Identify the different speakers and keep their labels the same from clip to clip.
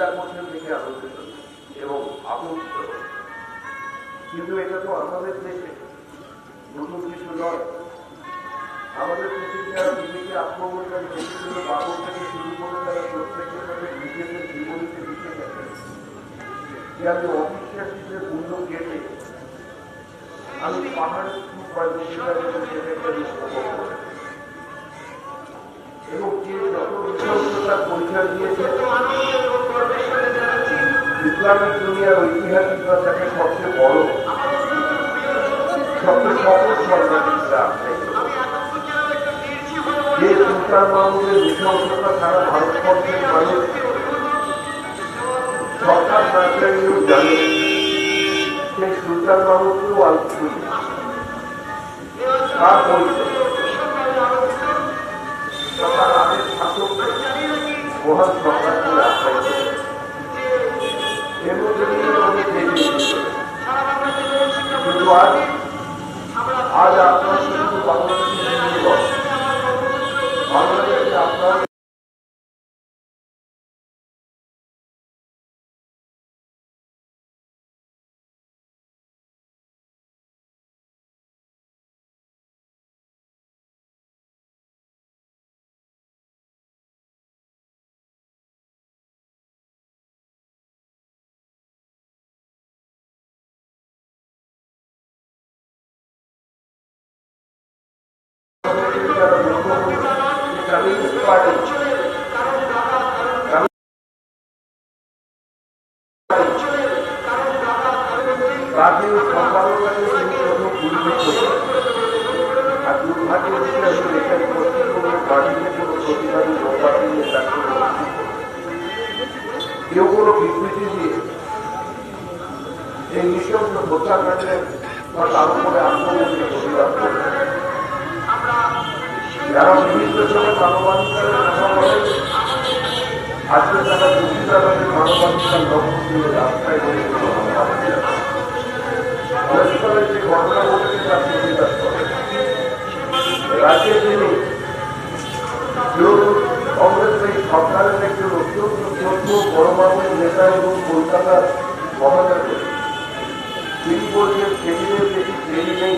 Speaker 1: চিন্তা করছেন দেখে আনন্দিত। এবং আনন্দিত কিন্তু এটা তো আমাদের দেশে নতুন কিছু নয়। আমাদের যারা নিজেকে আত্মমূল্যায়ন দেখেছিল বাবর থেকে শুরু করে তারা প্রত্যেকে তাদের নিজেদের জীবনীতে লিখে গেছেন যে আমি অবিশ্বাসীদের মূল্য কেটে, আমি করি এবং যে যত বিশ্বস্ততার পরিচয় দিয়েছে ইসলামিক দুনিয়ার ঐতিহাসিকরা তাকে সবচেয়ে বড়, সবচেয়ে সফল সরকার ইসলাম। যে সুলতান মাহমুদের সারা ভারতবর্ষের মানুষ সরকার না চাইলেও জানে সেই সুলতান মাহমুদকেও শাসককে মহান সরকারকে কিন্তু কোনো বিবৃতি দিয়ে এই নিঃশব্দ হত্যাকাণ্ডের বা তার উপরে আত্মমন্ত্রী প্রতিবাদ যারা বিভিন্ন সময় মানবাধিকারের কথা বলে আজকে তারা মুর্শিদাবাদের মানবাধিকার লক্ষ্য দিয়ে রাস্তায় পরস্পরের যে ঘটনা ঘটেছে তার রাজ্যে তিনি কংগ্রেসের সরকারের একজন অত্যন্ত ছোট্ট বড়মানের নেতা এবং কলকাতার মহানগর তিনি বলছেন, সেদিনের বেশি দেরি নেই।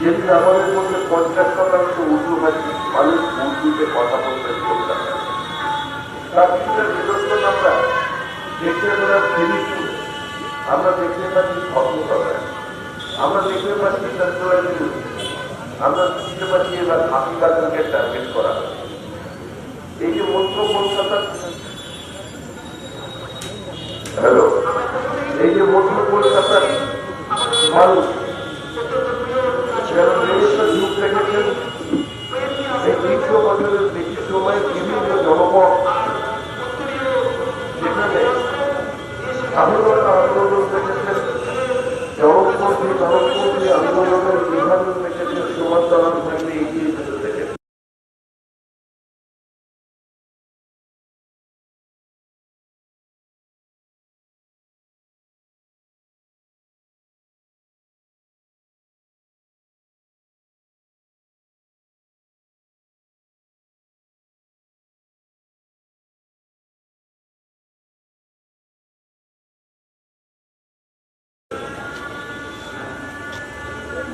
Speaker 1: যেদিন আমাদের মধ্যে পঞ্চাশ শতাংশ উর্দু ভাষী মানুষ উর্দুতে কথা বলতেন কলকাতায় আমরা দেখতে পেলাম আমরা দেখতে পাচ্ছি স্বপ্নতলায় আমরা দেখতে পাচ্ছি আমরা দেখতে পাচ্ছি এবার হাসপাতালকে টার্গেট করা। এই যে মধ্য কলকাতা হ্যালো এই যে মধ্য কলকাতার মানুষ বছরের বেশি সময় বিভিন্ন জনপদ সেখানে স্বাধীনতা আন্দোলন দেখেছেন জনপন্থী আন্দোলনের বিভিন্ন সমান্তরাল থাকতে এগিয়ে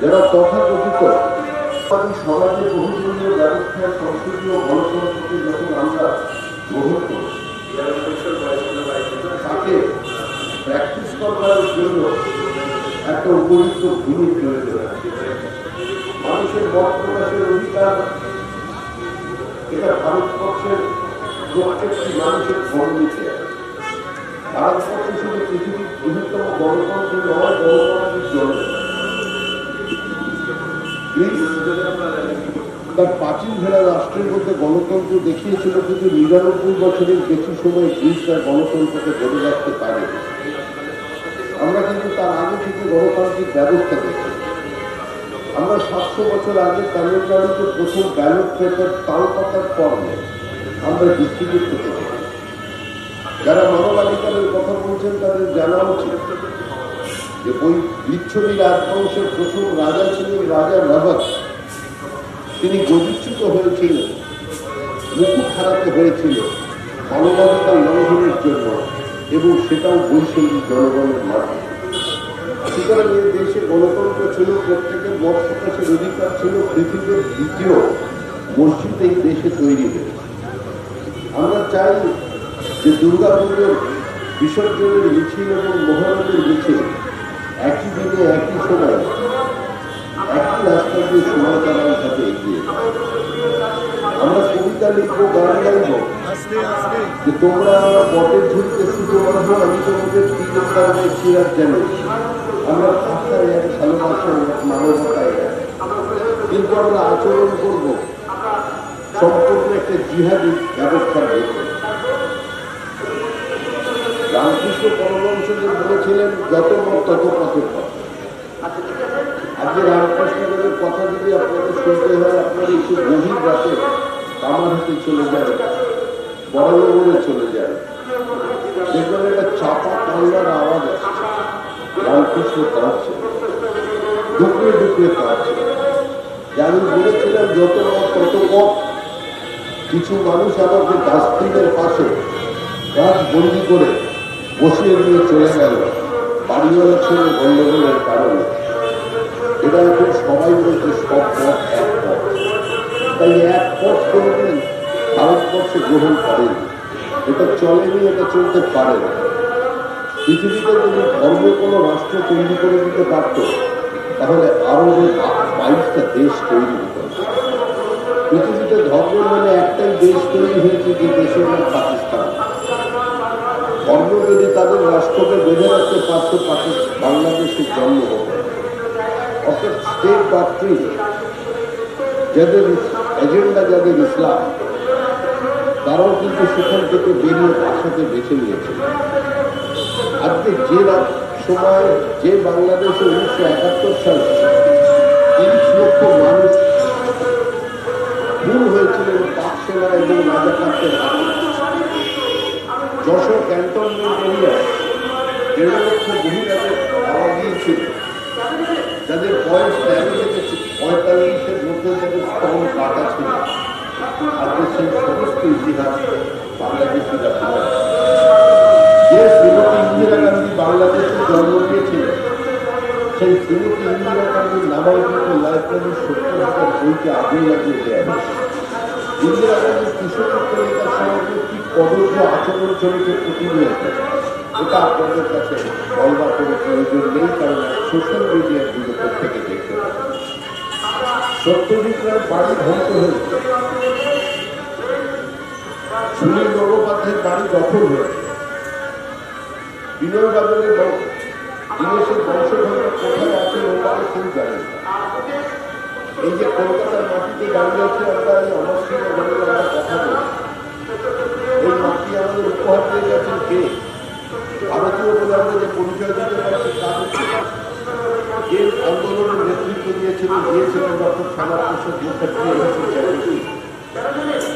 Speaker 2: যারা তথাকথিত সমাজে বহুদলীয় ব্যবস্থার সংস্কৃতি ও গণতন্ত্রকে যখন আমরা গ্রহণ করি, তাকে প্র্যাকটিস করার জন্য একটা উপযুক্ত ভূমি প্রয়োজন মানুষের মত প্রকাশের অধিকার, এটা ভারতবর্ষের প্রত্যেকটি মানুষের আছে ভারতবর্ষ শুধু পৃথিবীর বৃহত্তম গণতন্ত্র নয়, গণতন্ত্রের জন্য তার প্রাচীন ভেড়া রাষ্ট্রের মধ্যে গণতন্ত্র দেখিয়েছিল কিন্তু নিরানব্বই বছরের বেশি সময় গ্রিস তার গণতন্ত্রকে ধরে রাখতে পারে আমরা কিন্তু তার আগে থেকে গণতান্ত্রিক ব্যবস্থা দেখি আমরা সাতশো বছর আগে তামিলনাড়ুতে প্রথম ব্যালট পেপার তাল পাতার ফর্মে আমরা ডিস্ট্রিবিউট করতে দেখি যারা মানবাধিকারের কথা বলছেন তাদের জানা উচিত। যে ওই লিচ্ছবি রাজবংশের প্রথম রাজা ছিলেন রাজা রবত তিনি গদিচ্যুত হয়েছিলেন, মুকুট হারাতে হয়েছিল
Speaker 1: মানবাধিকার লঙ্ঘনের জন্য এবং সেটাও বৈষম্য জনগণের মাধ্যমে সুতরাং এই দেশে গণতন্ত্র ছিল, প্রত্যেকের মত প্রকাশের অধিকার ছিল, পৃথিবীর দ্বিতীয় মসজিদ এই দেশে তৈরি হয়েছে। আমরা চাই যে দুর্গাপুজোর বিসর্জনের মিছিল এবং মহানবীর মিছিল একই দিনে একই সময়, একই রাস্তা দিয়ে সময় সমাচারার সাথে এগিয়ে। আমরা কবিতা লিখব, গান গাইবো যে তোমরা বটের ঝুড়িতে শুধু আসো আমি তোমাদের তীরের কারণে চিরাত জানি আমরা ভাষায় এক ভালোবাসা এক মানবতায়। কিন্তু আমরা আচরণ করব সম্পূর্ণ একটা জিহাদি ব্যবস্থা ভেতরে পরমহংসদেব বলেছিলেন, যত তত পথের পথ আজকে রামকৃষ্ণদেবের কথা যদি আপনাদের শুনতে হয়, আপনারা একটু গভীর রাতে কামারহাটে চলে যান বড়নগরে চলে যান। দেখবেন একটা চাপা কান্নার আওয়াজ আসছে রামকৃষ্ণ কাঁদছে। ডুকরে ডুকরে কাঁদছে। আমি বলেছিলাম যত তত পথ কিছু মানুষ আমাকে ডাস্টবিনের পাশে গাছ বন্দি করে বসিয়ে দিয়ে চলে গেল। বাড়িওয়ালা ছেলে গন্ডগোলের কারণে। এটা এখন সবাই বলছে, সব পথ এক পথ। তাই এক পথ কোনোদিন ভারতবর্ষে গ্রহণ করেনি। এটা চলেনি, এটা চলতে পারে না। পৃথিবীতে যদি ধর্ম কোনো রাষ্ট্র তৈরি করে দিতে পারত, তাহলে আরও যে বাইশটা দেশ তৈরি হতো। পৃথিবীতে ধর্ম মানে একটাই দেশ তৈরি হয়েছে যে দেশের নাম পাকিস্তান ধর্ম যদি তাদের রাষ্ট্রকে বেঁধে রাখতে পারতো পাকিস্তান, বাংলাদেশের জন্ম হতো অর্থাৎ যাদের এজেন্ডা যাদের ইসলাম, তারাও কিন্তু সেখান থেকে বেরিয়ে ভাষাকে বেছে নিয়েছিল আজকে যে সময় যে বাংলাদেশে উনিশশো একাত্তর সালে তিরিশ লক্ষ মানুষ খুন হয়েছিলেন পাক সেনা এবং রাজাকারদের যশোর ক্যান্টনমেন্ট এরিয়ায় দেড় বয়স তেরো থেকে পঁয়তাল্লিশের মধ্যে যাদের সেই সমস্ত ইতিহাস ইন্দিরা গান্ধী জন্ম নিয়েছিলেন সেই শ্রীমতী ইন্দিরা গান্ধীর নামাঙ্কিত লাইব্রেরির সত্তর হাজার বইকে আগুন লাগিয়ে দেওয়া ইন্দিরা কিশোরত্ব নেতার সঙ্গে কি কদর্য আচরণ চরিত্রের প্রতিনিয়ত এটা আপনাদের কাছে বলবার কোনো প্রয়োজন নেই, কারণ সোশ্যাল মিডিয়ারগুলো থেকে দেখতে পাবেন। সত্যজিৎ রায় বাড়ি ধ্বংস হয়েছে সুনীল গঙ্গোপাধ্যায়ের বাড়ি দখল হয়েছে বিনয় বাদলের দীনেশের বংশধররা কোথায় আছে ওটাকে কেউ জানে এই যে কলকাতার মাটিতে দাঁড়িয়ে আছে আমরা এই আমার আমরা কথা বলি। এই মাটি আমাদের উপহার দিয়ে গেছেন কে? ভারতীয় বলে যে পরিচয় যে আন্দোলনের নেতৃত্ব দিয়েছিলেন দিয়েছিলেন ডক্টর এসেছেন চ্যাটার্জি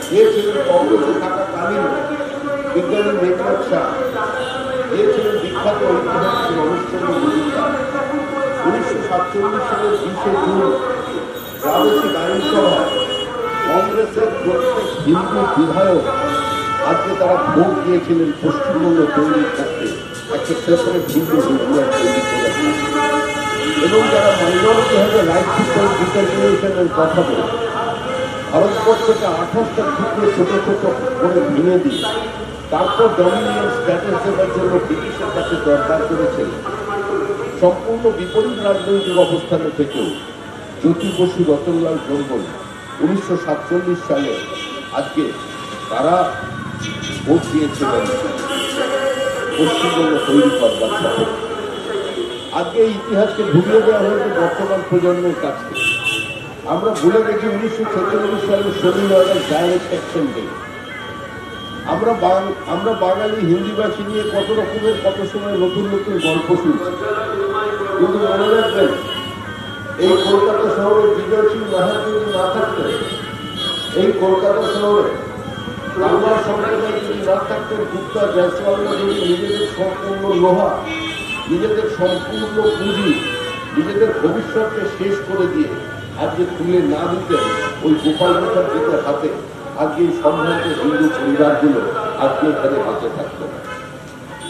Speaker 1: দিয়েছিলেন কংগ্রেসে থাকাকালীন বিজ্ঞানী মেঘনাথ শাহ দিয়েছিলেন বিখ্যাত ঐতিহাসিক অনুষ্ঠান উনিশশো সাতচল্লিশ সালের বিশে জুন প্রাদেশিক আইনসভায় কংগ্রেসের প্রত্যেক হিন্দু বিধায়ক, আজকে তারা ভোট দিয়েছিলেন পশ্চিমবঙ্গ তৈরির ক্ষেত্রে এবং যারা কথা বলে ছোট ছোট তারপর জন্য ব্রিটিশের কাছে সম্পূর্ণ বিপরীত রাজনৈতিক অবস্থানে থেকেও জ্যোতি বসু রতনলাল ব্রহ্মণ উনিশশো সাতচল্লিশ সালে আজকে তারা ভোট দিয়েছিলেন। পশ্চিমবঙ্গ তৈরি করবার আজকে এই ইতিহাসকে ভুলিয়ে দেওয়া হয়েছে বর্তমান প্রজন্মের কাছ আমরা ভুলে গেছি উনিশশো ছেচল্লিশ সালে শনি নয়ডার ডাইরেক্ট অ্যাকশন ডে আমরা আমরা বাঙালি হিন্দিভাষী নিয়ে কত রকমের, কত সময় নতুন নতুন গল্প শুনছি। কিন্তু মনে রাখবেন, এই কলকাতা শহরে বিজয় সিং মাহাত না থাকতেন এই কলকাতা শহরে বাংলা থাকতেন গুপ্তা, জয়সওয়ালরা যদি নিজেদের সম্পূর্ণ লোহা, নিজেদের সম্পূর্ণ পুঁজি, নিজেদের ভবিষ্যৎকে শেষ করে দিয়ে আজকে তুলে না দিতেন ওই গোপাল মুখার্জিদের হাতে। আজকে এই সম্ভ্রান্ত হিন্দু পরিবারগুলো আজকে এখানে বেঁচে থাকতো না।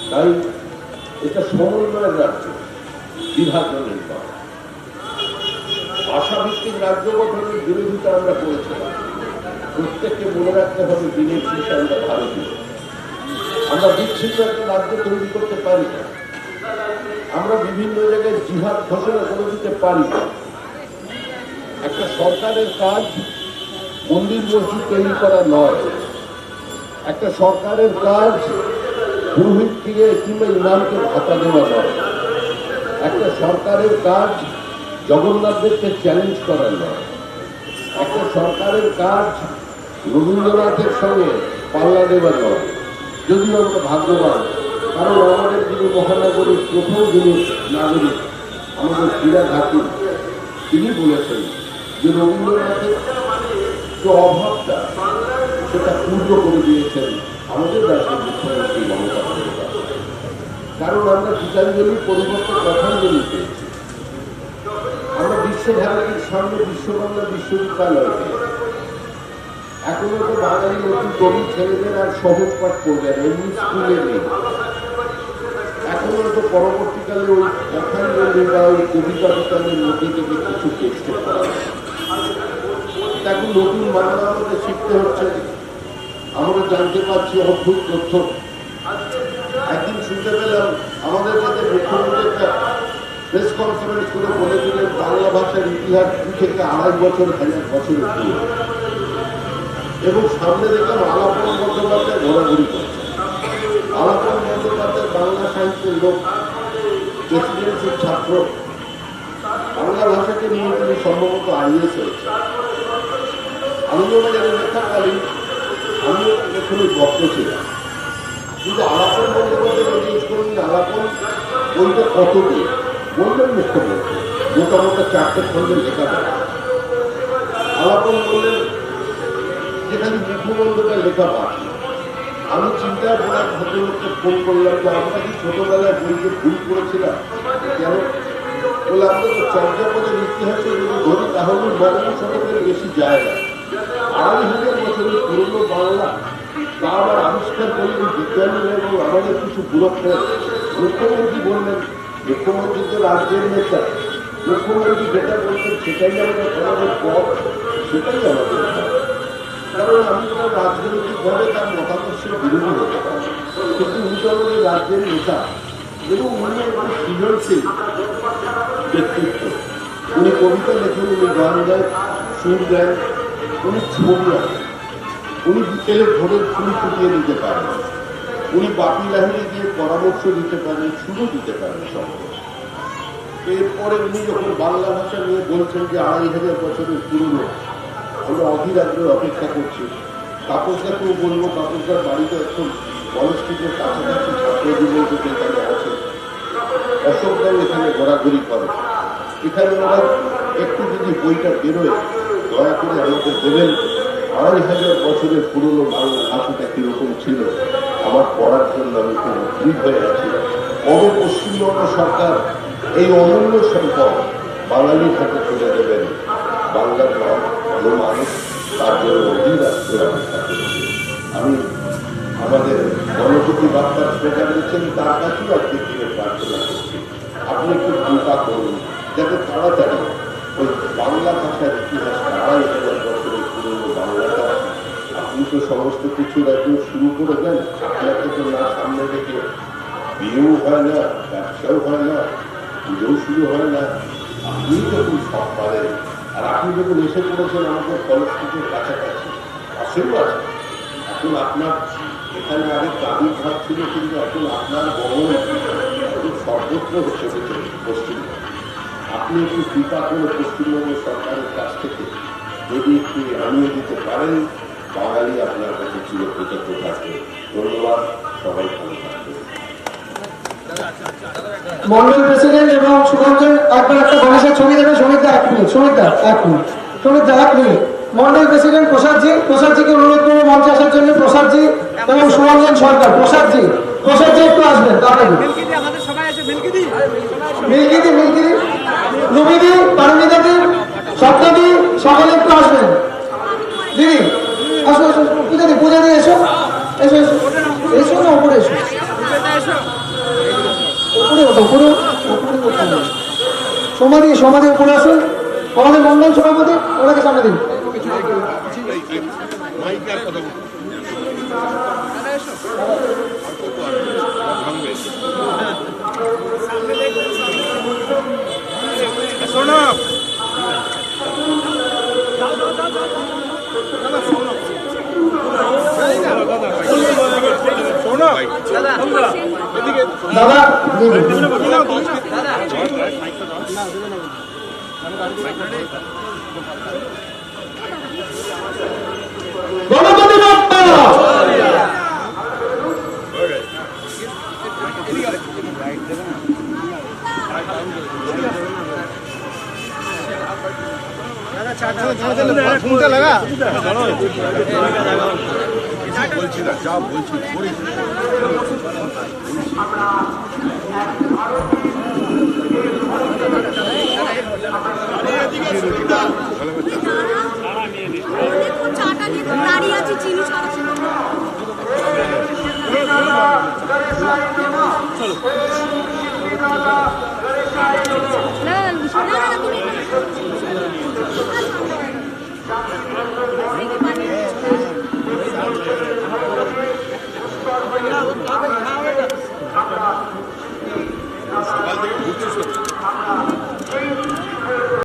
Speaker 1: তাই এটা সমন্বয়ের রাজ্য, বিভাজনের ভাষাভিত্তিক রাজ্য গঠনের বিরোধিতা আমরা করেছিলাম। প্রত্যেককে মনে রাখতে হবে, দিনের শেষে আমরা ভারতীয় আমরা বিচ্ছিন্ন একটা রাজ্য তৈরি করতে পারি না। আমরা বিভিন্ন জায়গায় জিহাদ ঘোষণা করে দিতে পারি না। একটা সরকারের কাজ মন্দির মসজিদ তৈরি করা নয়। একটা সরকারের কাজ পুরোহিত থেকে কিংবা ইমামকে ভাতা দেওয়া নয়। একটা সরকারের কাজ জগন্নাথদেরকে চ্যালেঞ্জ করা নয়। একটা সরকারের কাজ রবীন্দ্রনাথের সঙ্গে পাল্লা দেওয়া নয়। যদিও আমরা ভাগ্যবান, কারণ আমাদের যিনি মহানগরীর প্রথম যিনি নাগরিক, আমাদের ক্রীড়া ঘাটি, তিনি বলেছেন যে রবীন্দ্রনাথের যে অভাবটা, সেটা পূর্ণ করে দিয়েছেন আমাদের রাজ্যের মুখ্যমন্ত্রী মমতা কারণ আমরা গীতাঞ্জলির পরিবর্তে কথাঞ্জলি পেয়েছি আমরা বিশ্বভারতীর সামনে বিশ্ববাংলা বিশ্ববিদ্যালয় পেয়েছি এখনও তো বাঙালি নতুন কবি ছেলেদের আর সহজ পাঠ করবে এমনি স্কুলে নেই। এখনও তো পরবর্তীকালে ওই কথাঞ্জলি বা ওই কবিতা বিতানের মধ্যে থেকে কিছু টেস্ট করা এখন নতুন বাংলা আমাদের শিখতে হচ্ছে। আমরা জানতে পারছি অদ্ভুত তথ্য। একদিন শুনতে পেলাম আমাদের যাতে মুখ্যমন্ত্রী একটা প্রেস কনফারেন্স করে বলে দিলেন বাংলা ভাষার ইতিহাস দু থেকে আড়াই বছর, হাজার বছরের এবং সামনে দেখলাম আলাপন বন্দ্যোপাধ্যায় ঘোরাঘুরি করছে আলাপন বন্দ্যোপাধ্যায় বাংলা সাহিত্যের লোক প্রেসিডেন্সির ছাত্র। বাংলা ভাষাকে নিয়ে তিনি সম্ভবত আইএস হয়েছে আমি আনন্দবাজারে লেখাকালীন আমি এখানে ভক্ত ছিলাম। কিন্তু আলাপন বন্দ্যোপাধ্যায় জিজ্ঞেস করুন আলাপন বইটা কত দিয়ে বললেন মুখ্যমন্ত্রী। মোটামুটি চারটে খন্ডের লেখা আলাপন বললেন যে খালি মুখ্যমন্ত্রীটা লেখা বাকি আমি চিন্তায় পড়া ভদ্রলোককে ফোন করলাম যে, আমরা কি ছোটবেলায় ভুল করেছিলাম? কেন? বলে আমরা চর্যাপদের ইতিহাসে যদি ধরি তাহলে নবম শতকের বেশি যায় না। আড়াই হাজার বছরের পুরনো বাংলা, তা আবার আবিষ্কার করলেন বিজ্ঞানীরা এবং আমাদের কিছু ব্যুরোক্রেট মুখ্যমন্ত্রী বললেন, মুখ্যমন্ত্রী তো রাজ্যের নেতা। মুখ্যমন্ত্রী যেটা বলছেন সেটাই আমাদের পথ, সেটাই আমাদের। কারণ আমি তো রাজনৈতিকভাবে তার মতাদর্শের বিরোধী হতে কিন্তু উনি তো আমাদের রাজ্যের নেতা এবং উনি একজন সৃজনশীল ব্যক্তিত্ব। উনি কবিতা লেখেন, উনি গান দেন সুর দেন উনি ছবি উনি বিকেলে ভোরের ফুল ফুটিয়ে দিতে পারেন। উনি বাপি লাহিড়ে গিয়ে পরামর্শ দিতে পারেন শুরু দিতে পারেন সম্ভব এরপরে উনি যখন বাংলা ভাষা নিয়ে বলছেন যে আড়াই হাজার বছরের পুরনো আমরা অধীর আগ্রহে অপেক্ষা করছি। তাপসদাকেও বলব তাপসদার বাড়িতে এখন কলেজটিকে কাছাকাছি ছাত্র এখানে আছে। অশোকদাও এখানে ঘোরাঘুরি করে। এখানে ওরা একটু যদি বইটা বেরোয়, দয়া করে আমাকে দেবেন। আড়াই হাজার বছরের পুরনো বাংলা ভাষাটা কীরকম ছিল, আমার পড়ার জন্য আমি খুব উদ্গ্রীব হয়ে আছি। কবে পশ্চিমবঙ্গ সরকার এই অমূল্য সম্পদ বাঙালির হাতে তুলে দেবেন। বাংলার ভালো মানুষ তার জন্য অধীর আগ্রহে অপেক্ষা করছি আমি আমাদের গণপতি বার্তার স্লোগান দিচ্ছেন তার কাছেও আজকে দিনে প্রার্থনা করছি। আপনি একটু কৃপা করুন, যাতে তাড়াতাড়ি ওই বাংলা ভাষার ইতিহাস আড়াই হাজার বছরের পুরনো বাংলাটা আপনি তো সমস্ত কিছু একদম শুরু করে দেন আপনাকে তো না সামনে রেখে বিয়েও হয় না, ব্যবসাও হয় না, পুজোও শুরু হয় না। আপনি যখন সব পারেন। আর আপনি যখন এসে পড়েছেন আমাদের কলেজ থেকে কাছাকাছি পাশেও আছে এখন আপনার এখানে আরেক দাবির ভাগ ছিল, কিন্তু এখন আপনার এখন সর্বত্র হচ্ছে পশ্চিমবঙ্গ। আপনি একটু কৃপা করে পশ্চিমবঙ্গ সরকারের কাছ থেকে যদি একটু আনিয়ে দিতে পারেন বাঙালি আপনার কাছে চিরকৃতজ্ঞ থাকবে ধন্যবাদ, সবাই ভালো
Speaker 3: মন্ডল প্রেসিডেন্ট এবং সুরঞ্জন একবার একটা গণেশের ছবি দেবে। সমিতদা এক মিনিট সমিতদা এক মিনিট। সমিতদা এক মিনিট। মন্ডল প্রেসিডেন্ট প্রসাদজি প্রসাদজিকে অনুরোধ করব মঞ্চে আসার জন্য। প্রসাদজি এবং সুরঞ্জন সরকার প্রসাদজি প্রসাদজি একটু আসবেন তাড়াতাড়ি।
Speaker 4: মিল্কিদি মিল্কিদি।
Speaker 3: রুবিদি পারমিদাদি সপ্তদি সকলে একটু আসবেন। দিদি আসো আসো পূজা দি পূজা দি এসো। এসো এসো। এসো না ওপরে এসো। সমাধি সমাধি উপরে আসুন আমাদের মন্ডল সভাপতি ওনাকে সামনে দিন। দাদা
Speaker 1: ফোনটা লাগা
Speaker 5: আমরা চাটা নিয়ে তো দাঁড়িয়ে আছি চিনি ছাড়া Thank you. Thank you.